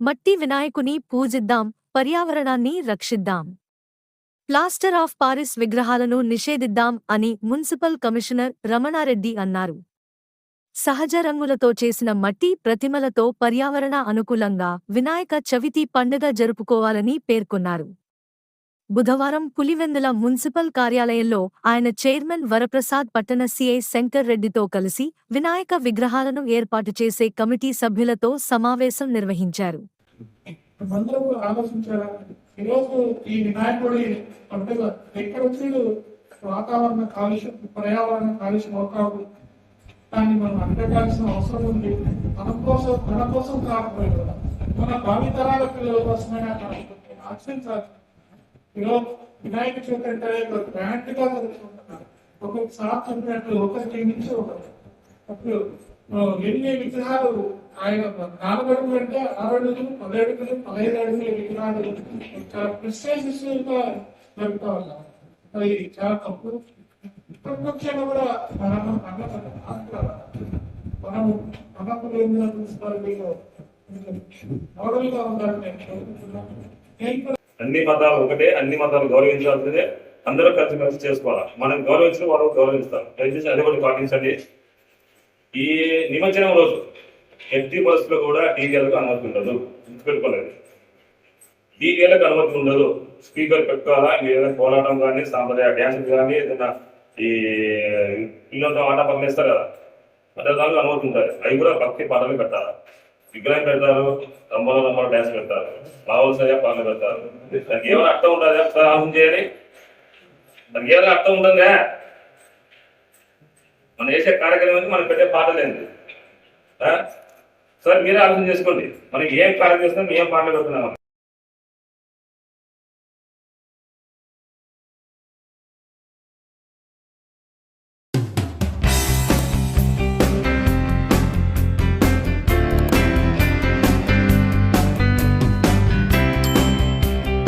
మట్టి వినాయకుని పూజిద్దాం పర్యావరణాన్ని రక్షిద్దాం. ప్లాస్టర్ ఆఫ్ పారిస్ విగ్రహాలను నిషేధిద్దాం అని మున్సిపల్ కమిషనర్ రమణారెడ్డి అన్నారు. సహజ రంగులతో చేసిన మట్టి ప్రతిమలతో పర్యావరణ అనుకూలంగా వినాయక చవితి పండుగ జరుపుకోవాలని పేర్కొన్నారు. బుధవారం పులివెందుల మున్సిపల్ కార్యాలయంలో ఆయన చైర్మన్ వరప్రసాద్ పట్టణ సీఐ శంకర్ రెడ్డితో కలిసి వినాయక విగ్రహాలను ఏర్పాటు చేసే కమిటీ సభ్యులతో సమావేశం నిర్వహించారు. వాతావరణ కాలుష్యం పర్యావరణ కాలుష్యం అవుతాడు దాన్ని మనం అడ్డగాల్సిన అవసరం ఉంది. మన కోసం మన కోసం కాకపోయింది మన భావితరాల పిల్లల కోసమైనా ఆచరించాలి. ఈరోజు వినాయక చవితి అంటే గ్రాండ్గా జరుగుతుంటున్నారు ఒక్కొక్క సార్ చెప్పినట్లు ఒకరికి నుంచి ఒకటి అప్పుడు ఎన్ని విగ్రహాలు ఆయన నాలుగడుగులు అంటే ఆరు అడుగులు పది అడుగులు పదహైదు అడుగుల విగ్రహాలు చాలా ప్రెస్టేజియస్గా జరుగుతా ఉన్నారు. అది చాలా తప్పు ప్రపంచంలో కూడా మనం మనం అన్నప్పుడు ప్రిన్సిపాలిటీలో మోడల్గా ఉండాలని నేను కోరుకుంటున్నాను. అన్ని మతాలు ఒకటే అన్ని మతాలు గౌరవించాల్సిందే. అందరూ కలిసిమెలిసి చేసుకోవాలి? మనం గౌరవించిన వాళ్ళు గౌరవిస్తారు. దయచేసి అది కూడా పాటించండి. ఈ నిమజ్జనం రోజు ఎట్టి బస్సులో కూడా డీజేలకు అనుమతి ఉండదు గుర్తుపెట్టుకోలేదు డీజేలకు అనుమతి ఉండదు స్పీకర్ పెట్టుకోవాలా? ఏదైనా పోరాటం కానీ సాంప్రదాయ డ్యాన్స్ కానీ ఏదైనా ఈ పిల్లలతో ఆట పనిస్తారు కదా. అట్లా దానికి అనుమతి ఉంటుంది. అవి కూడా భక్తి పాటలు పెట్టాలి? విగ్రహం పెడతారు రంబలో రంబలో డ్యాన్స్ పెడతారు కావాల్సిన పాటలు పెడతారు. దానికి ఏమైనా అర్థం ఉండదు ఒకసారి ఆలోచన చేయాలి దానికి ఏమైనా అర్థం ఉంటుందా మనం చేసే కార్యక్రమానికి మనం పెట్టే పాటలేంది ఆ? సార్ మీరే ఆలోచన చేసుకోండి. మనం ఏం కార్యం చేస్తున్నాం ఏం పాటలు పెడుతున్నాం